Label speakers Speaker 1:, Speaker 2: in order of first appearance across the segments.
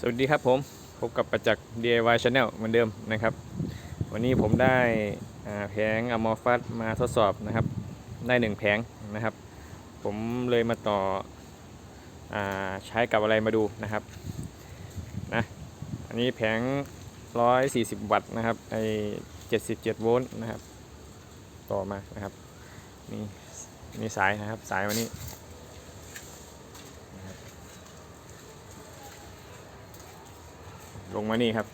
Speaker 1: สวัสดีครับผม พบกับประจักษ์ DIY Channel เหมือนเดิมนะครับ วันนี้ผมได้แผงอมอฟัสมาทดสอบนะครับ ได้หนึ่งแผงนะครับ ผมเลยมาต่ออใช้กับอะไรมาดูนะครับนะอันนี้แผง 140 วัตต์นะครับไอ77 โวลต์นะครับ ต่อมานะครับนี่นี่สายนะครับ สายวันนี้ ลงมานี่ครับ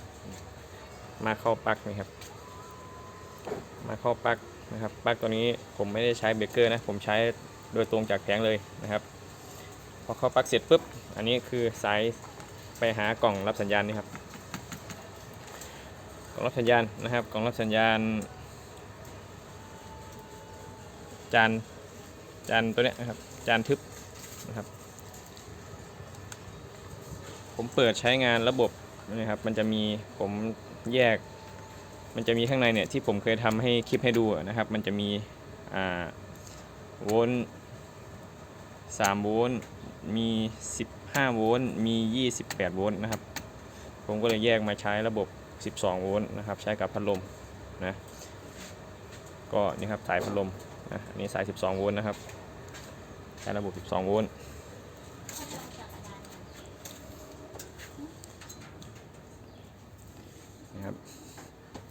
Speaker 1: มาเข้าปลั๊กนี่ครับ มาเข้าปลั๊กนะครับปลั๊กตัวนี้ผมไม่ได้ใช้เบรกเกอร์นะ ผมใช้โดยตรงจากแผงเลยนะครับพอเข้าปลั๊กเสร็จปุ๊บ อันนี้คือสายไปหากล่องรับสัญญาณนี่ครับ กล่องรับสัญญาณนะครับ กล่องรับสัญญาณ จาน จานตัวเนี้ยนะครับ จานทึบนะครับ ผมเปิดใช้งานระบบ นะครับมันจะมีผมแยก มันจะมีข้างในเนี่ยที่ผมเคยทำให้คลิปให้ดูนะครับ มันจะมีอ่าโวลต์สามโวลต์มี15โวลต์มี28โวลต์นะครับ ผมก็เลยแยกมาใช้ระบบ 12 โวลต์นะครับ ใช้กับพัดลมนะก็นี่ครับสายพัดลมนะอันนี้สาย 12 โวลต์นะครับใช้ระบบ 12 โวลต์ นะครับ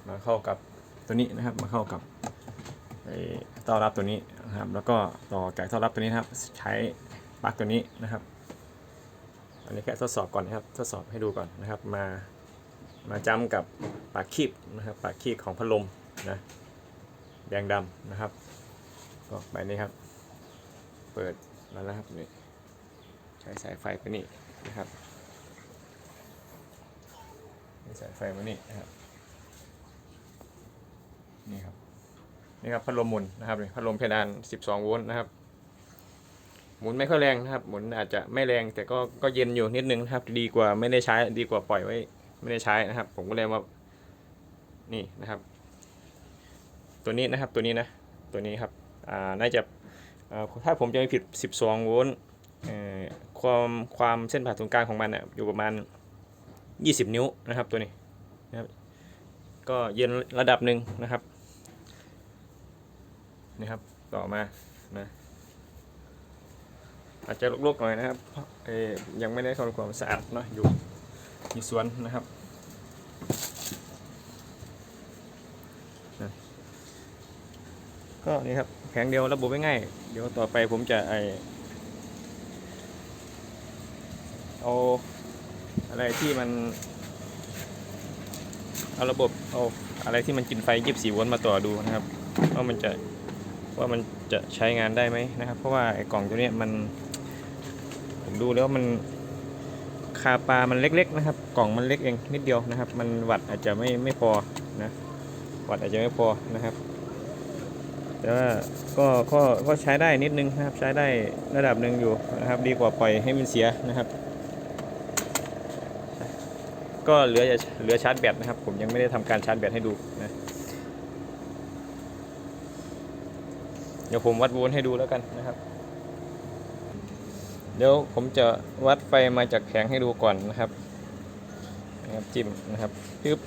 Speaker 1: มาเข้ากับตัวนี้นะครับ มาเข้ากับไอ้ท่อรับตัวนี้นะครับ แล้วก็ต่อจากท่อรับตัวนี้นะครับ ใช้ปลั๊กตัวนี้นะครับ อันนี้แค่ทดสอบก่อนนะครับ ทดสอบให้ดูก่อนนะครับ มา มาจ้ำกับปากคีบนะครับ ปากคีบของพัดลมนะ แดงดำนะครับ ก็ไปนี้ครับ เปิดแล้วนะครับนี่ใช้สายไฟตัวนี้นะครับ สายไฟมานี่นะครับนี่ครับนี่ครับพัดลมหมุนนะครับพัดลมเพดาน 12 โวลต์นะครับ หมุนไม่ค่อยแรงนะครับ หมุนอาจจะไม่แรงแต่ก็ก็เย็นอยู่นิดนึงนะครับ ดีกว่าไม่ได้ใช้ดีกว่าปล่อยไว้ไม่ได้ใช้นะครับ ผมก็เลยว่านี่นะครับ ตัวนี้นะครับตัวนี้นะตัวนี้ครับอ่าน่าจะถ้าผมจะไม่ผิด 12 โวลต์เอ่อความความเส้นผ่าศูนย์กลางของมันนี่ยอยู่ประมาณ 20 นิ้วนะครับตัวนี้นะครับก็เย็นระดับหนึ่งนะครับนี่ครับ ต่อมานะอาจจะลกๆหน่อยนะครับเพราะเอ่อยังไม่ได้ทำความสะอาดเนาะอยู่มีสวนนะครับก็นี่ครับแผงเดียวระบบง่าย เดี๋ยวต่อไปผมจะไอเอา อะไรที่มัน เอาระบบเอาอะไรที่มันกินไฟ24โวลต์มาต่อดูนะครับว่ามันจะว่ามันจะใช้งานได้ไหมนะครับ เพราะว่าไอ้กล่องตัวนี้มัน ผมดูแล้วมันคาปลามันเล็กๆนะครับ กล่องมันเล็กเองนิดเดียวนะครับ มันวัดอาจจะไม่ไม่พอนะวัดอาจจะไม่พอนะครับ แต่ว่าก็ก็ก็ใช้ได้นิดนึงนะครับ ใช้ได้ระดับหนึ่งอยู่นะครับ ดีกว่าปล่อยให้มันเสียนะครับ ก็เหลือจะเหลือชาร์จแบตนะครับ ผมยังไม่ได้ทำการชาร์จแบตให้ดูนะเดี๋ยวผมวัดโวลต์ให้ดูแล้วกันนะครับ เดี๋ยวผมจะวัดไฟมาจากแผงให้ดูก่อนนะครับนะครับจิ้มนะครับปึ๊บ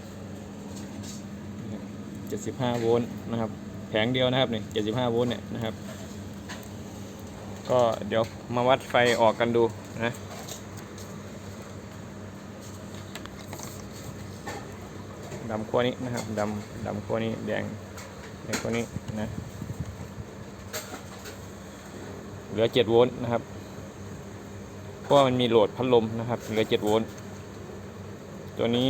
Speaker 1: 75 โวลต์นะครับ แผงเดียวนะครับนี่75 โวลต์เนี่ยนะครับ ก็เดี๋ยวมาวัดไฟออกกันดูนะ ดำขั้วนี้นะครับดำดำขั้วนี้แดงแดงขั้วนี้นะเหลือ 7 โวลต์นะครับเพราะว่ามันมีโหลดพัดลมนะครับ เหลือ 7 โวลต์ตัวนี้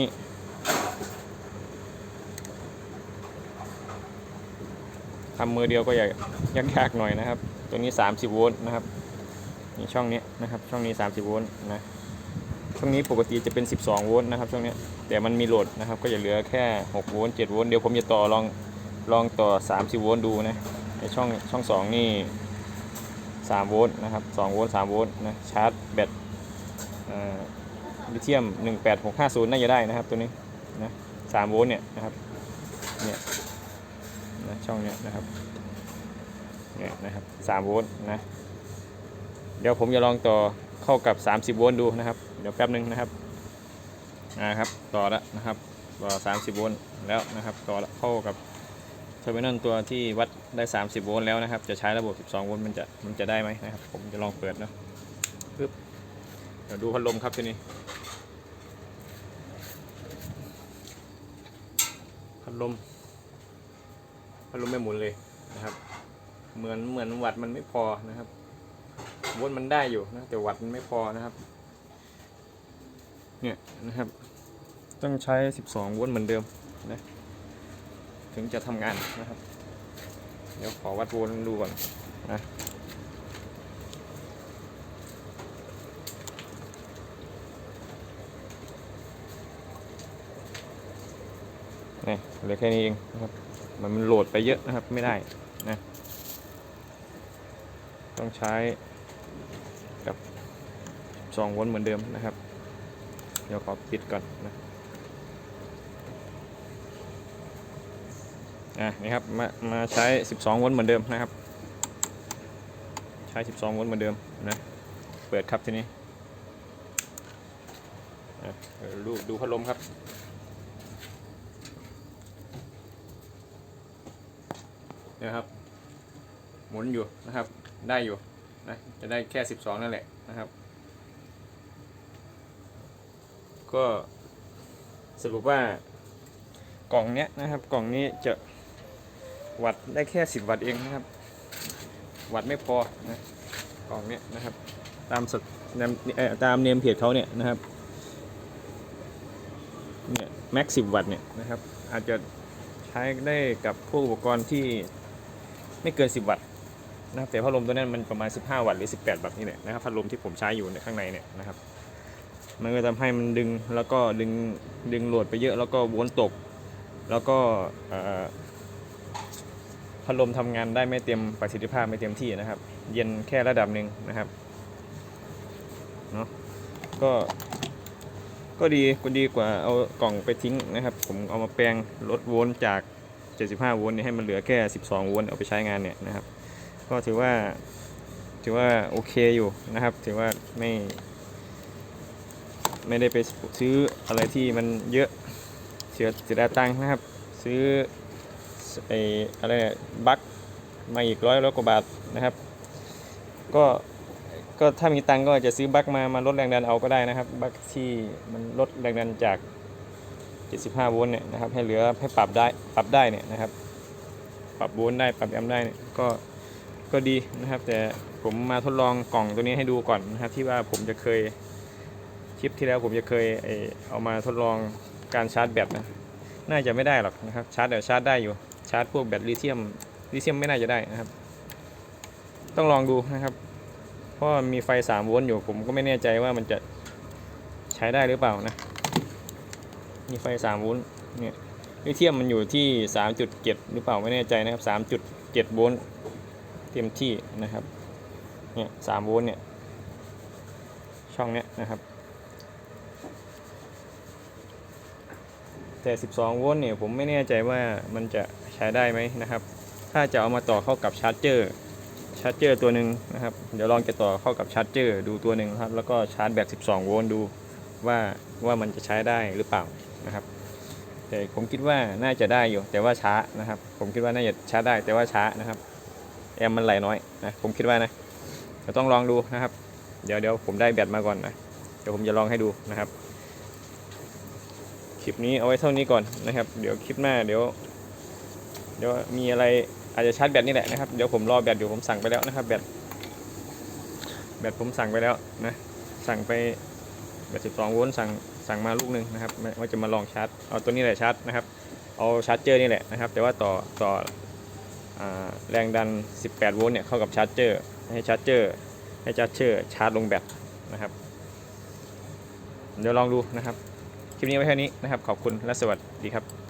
Speaker 1: ทำมือเดียวก็อยากยากหน่อยนะครับ ตัวนี้ 30 โวลต์นะครับนี่ช่องนี้นะครับ ช่องนี้ 30 โวลต์นะ ช่วงนี้ปกติจะเป็น 12 โวลต์นะครับช่วงนี้แต่มันมีโหลดนะครับ ก็จะเหลือแค่ 6 โวลต์7โวลต์เดี๋ยวผมจะต่อลองลองต่อ 30 โวลต์ดูนะในช่องช่อง 2 นี่ 3 โวลต์นะครับ 2 โวลต์3โวลต์นะชาร์จแบตลิเธียม 18650 น่าจะได้นะครับตัวนี้นะ3โวลต์เนี่ยนะครับเนี่ยนะช่องเนี้ยนะครับเนี่ยนะครับ3โวลต์นะเดี๋ยวผมจะลองต่อ เข้ากับ 30 โวลต์ดูนะครับ เดี๋ยวแป๊บนึงนะครับนะครับ ต่อแล้วนะครับ ต่อ 30 โวลต์แล้วนะครับ ต่อแล้วเข้ากับเทอร์มินอลตัวที่วัดได้ 30 โวลต์แล้วนะครับ จะใช้ระบบ 12 โวลต์มันจะมันจะได้ไหมนะครับ ผมจะลองเปิดนะปึ๊บเดี๋ยวดูพัดลมครับทีนี้พัดลมพัดลมไม่หมุนเลยนะครับ เหมือนเหมือนวัดมันไม่พอนะครับ โวลต์มันได้อยู่นะ แต่วัดมันไม่พอนะครับ เนี่ยนะครับ ต้องใช้ 12 โวลต์เหมือนเดิมนะ ถึงจะทำงานนะครับ เดี๋ยวขอวัดโวลต์ดูก่อนนะนี่เหลือแค่นี้เองนะครับ มันมันโหลดไปเยอะนะครับไม่ได้นะ ต้องใช้ 2 โวลต์เหมือนเดิมนะครับ เดี๋ยวขอปิดก่อนนะอะนี่ครับมามาใช้ 12 โวลต์เหมือนเดิมนะครับ ใช้ 12 โวลต์เหมือนเดิมนะเปิดครับทีนี้อ่ดูดูพัดลมครับนี่ยครับหมุนอยู่นะครับได้อยู่นะจะได้แค่ 12 นั่นแหละนะครับ ก็สรุปว่ากล่องเนี้ยนะครับ กล่องนี้จะวัดได้แค่ 10 วัตต์เองนะครับ วัดไม่พอนะกล่องเนี้ยนะครับ ตามสดตามเอ่อตามเนมเพจเขาเนี่ยนะครับเนี่ยแม็กสิบวัตต์เนี่ยนะครับ อาจจะใช้ได้กับพวกอุปกรณ์ที่ไม่เกิน 10 วัตต์นะครับแต่พัดลมตัวนั้นมันประมาณ 15 วัตต์หรือ 18 วัตต์นี่แหละนะครับพัดลมที่ผมใช้อยู่ในข้างในเนี่ยนะครับ มันก็ทำให้มันดึงแล้วก็ดึงดึงโหลดไปเยอะแล้วก็วลต์ตก แล้วก็พัดลมทำงานได้ไม่เต็มประสิทธิภาพไม่เต็มที่นะครับ เย็นแค่ระดับหนึ่งนะครับเนาะก็ก็ดีก็ดีกว่าเอากล่องไปทิ้งนะครับ ผมเอามาแปลงลดโวลต์จาก 75 โวลต์เนี่ยให้มันเหลือแค่ 12 โวลต์เอาไปใช้งานเนี่ยนะครับ ก็ถือว่าถือว่าโอเคอยู่นะครับ ถือว่าไม่ ไม่ได้ไปซื้ออะไรที่มันเยอะเสียเสียดายตังค์นะครับ ซื้อไอ้อะไรเนี่ยบัคมาอีกร้อยร้อยกว่าบาทนะครับ ก็ก็ถ้ามีตังค์ก็จะซื้อบัคมามาลดแรงดันเอาก็ได้นะครับ บัคที่มันลดแรงดันจาก 75 โวลต์เนี่ยนะครับ ให้เหลือให้ปรับได้ปรับได้เนี่ยนะครับ ปรับโวลต์ได้ปรับแอมป์ได้เนี่ยก็ก็ดีนะครับ แต่ผมมาทดลองกล่องตัวนี้ให้ดูก่อนนะครับ ที่ว่าผมจะเคย ลิปที่แล้วผมจะเคยเออเอามาทดลองการชาร์จแบตนะ น่าจะไม่ได้หรอกนะครับชาร์จเดี๋ยวชาร์จได้อยู่ ชาร์จพวกแบตลิเธียมลิเธียมไม่น่าจะได้นะครับ ต้องลองดูนะครับ เพราะมีไฟ 3 โวลต์อยู่ผมก็ไม่แน่ใจว่ามันจะใช้ได้หรือเปล่านะ มีไฟ 3 โวลต์เนี่ยลิเธียมมันอยู่ที่ 3.7 หรือเปล่าไม่แน่ใจนะครับ 3.7 โวลต์เต็มที่นะครับ เนี่ย3โวลต์เนี่ย ช่องเนี้ยนะครับ แต่ 12 โวลต์เนี่ยผมไม่แน่ใจว่ามันจะใช้ได้ไหมนะครับ ถ้าจะเอามาต่อเข้ากับชาร์จเจอร์ชาร์จเจอร์ตัวหนึ่งนะครับเดี๋ยวลองจะต่อเข้ากับชาร์จเจอร์ดูตัวหนึ่งครับแล้วก็ชาร์จแบต12 โวลต์ดูว่าว่ามันจะใช้ได้หรือเปล่านะครับแต่ผมคิดว่าน่าจะได้อยู่ แต่ว่าช้านะครับ ผมคิดว่าน่าจะชาได้แต่ว่าช้านะครับแอมมันไหลน้อยนะผมคิดว่านะเดี๋ยวต้องลองดูนะครับ เดี๋ยวเดี๋ยวผมได้แบตมาก่อนนะเดี๋ยวผมจะลองให้ดูนะครับ คลิปนี้เอาไว้เท่านี้ก่อนนะครับ เดี๋ยวคลิปหน้าเดี๋ยว เดี๋ยวมีอะไรอาจจะชาร์จแบตนี่แหละนะครับ เดี๋ยวผมรอแบตอยู่ผมสั่งไปแล้วนะครับแบตแบตผมสั่งไปแล้วนะ สั่งไปแบต12โวลต์สั่งสั่งมาลูกหนึ่งนะครับว่าจะมาลองชาร์จเอาตัวนี้แหละชาร์จนะครับเอาชาร์จเจอร์นี่แหละนะครับ แต่ว่าต่อต่ออแรงดัน 18 โวลต์เนี่ยเข้ากับชาร์จเจอร์ให้ชาร์จเจอร์ให้ชาร์จเจอร์ชาร์จลงแบตนะครับ เดี๋ยวลองดูนะครับ คลิปนี้ไว้แค่นี้นะครับ ขอบคุณและสวัสดีครับ